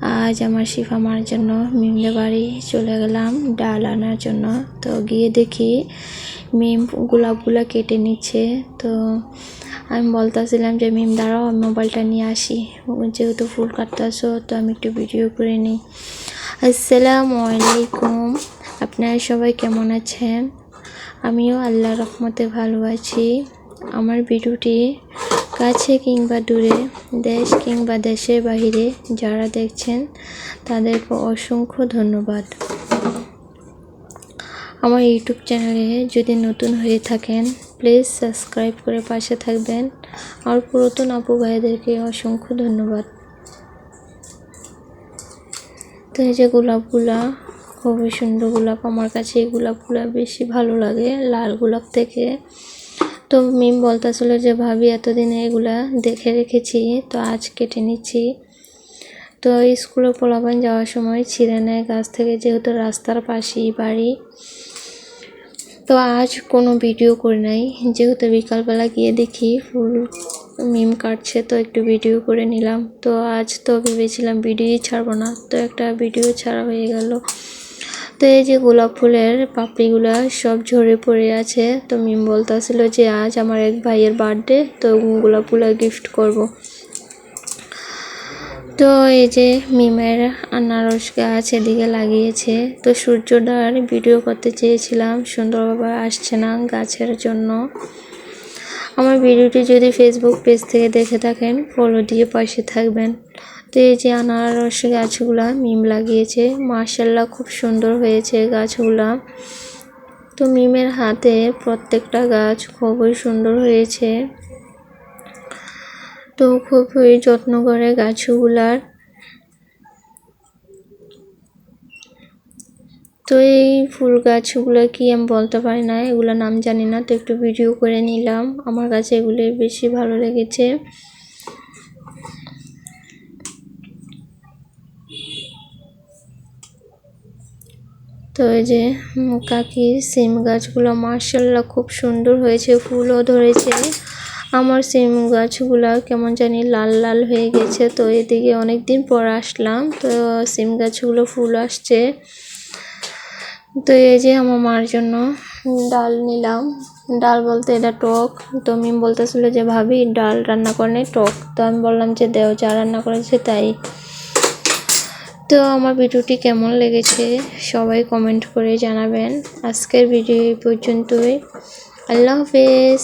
আজ আমার শিফা মার জন্য মিমদের বাড়ি চলে গেলাম ডাল আনার জন্য। তো গিয়ে দেখি মিম গোলাপগুলা কেটে নিচ্ছে। তো আমি বলতেছিলাম যে, মিম, দাঁড়াও, আমি মোবাইলটা নিয়ে আসি। যেহেতু ফুল কাটতেছো, তো আমি একটু ভিডিও করে নিই। আসসালামু আলাইকুম। আপনারা সবাই কেমন আছেন? আমিও আল্লাহ রহমতে ভালো আছি। আমার ভিডিওটি কাছে কিংবা দূরে, দেশ কিংবা দেশের বাহিরে যারা দেখছেন, তাদেরকে অসংখ্য ধন্যবাদ। আমার ইউটিউব চ্যানেলে যদি নতুন হয়ে থাকেন, প্লিজ সাবস্ক্রাইব করে পাশে থাকবেন। আর পুরাতন আপু ভাইদেরকে অসংখ্য ধন্যবাদ। তো এই যে গোলাপগুলা, খুবই সুন্দর গোলাপ। আমার কাছে এই গোলাপগুলা বেশি ভালো লাগে, লাল গোলাপ থেকে। তো মিম বলতেছিল যে, ভাবি, এতদিনে এগুলা দেখে রেখেছি, তো আজ কেটে নিচ্ছি। তো স্কুলে পোলাপান যাওয়ার সময় ছিঁড়ে নেয় গাছ থেকে যেহেতু রাস্তার পাশেই বাড়ি, তো আজ কোনো ভিডিও করে নাই। যেহেতু বিকালবেলা গিয়ে দেখি ফুল মিম কাটছে, তো একটু ভিডিও করে নিলাম। তো আজ তো ভেবেছিলাম ভিডিওই ছাড়বো না, তো একটা ভিডিও ছাড়া হয়ে গেল। তো এই যে গোলাপ ফুলের পাপড়িগুলা সব ঝরে পড়ে আছে, তো মিম বলতেছিল যে আজ আমার এক ভাইয়ের বার্থডে তো গোলাপ ফুল গিফট করব। তো এই যে মিমের আনারস গাছ এদিকে লাগিয়েছে, তো সূর্যটার ভিডিও করতে চেয়েছিলাম সুন্দরভাবে আসছে না গাছের জন্য আমার ভিডিওটি যদি ফেসবুক পেজ থেকে দেখে থাকেন ফলো দিয়ে পাশে থাকবেন তো এই যে আনারস গাছগুলা মিম লাগিয়েছে মার্শাল্লাহ খুব সুন্দর হয়েছে গাছগুলা। তো মিমের হাতে প্রত্যেকটা গাছ খুবই সুন্দর হয়েছে। তো খুবই যত্ন করে গাছগুলার। তো এই ফুল গাছগুলো কি আমি বলতে পারি না, এগুলো নাম জানি না, তো একটু ভিডিও করে নিলাম। আমার কাছে এগুলো বেশি ভালো লেগেছে। তো এই যে কাকি সিম গাছগুলো মার্শাল্লাহ খুব সুন্দর হয়েছে, ফুলও ধরেছে। আমার সিম গাছগুলো কেমন জানি লাল লাল হয়ে গেছে, তো এদিকে অনেক দিন পর আসলাম, তো সিম গাছগুলো ফুল আসছে। তো এই যে আমার মার জন্য ডাল নিলাম। ডাল বলতে এটা টক, তো আমি বলতেছিল যে, ভাবি, ডাল রান্না করে টক। তো আমি বললাম যে, দেও, যা রান্না করেছে তাই। তো আমার ভিডিওটি কেমন লেগেছে সবাই কমেন্ট করে জানাবেন। আজকের ভিডিও এই পর্যন্তই। আল্লাহ হাফেজ।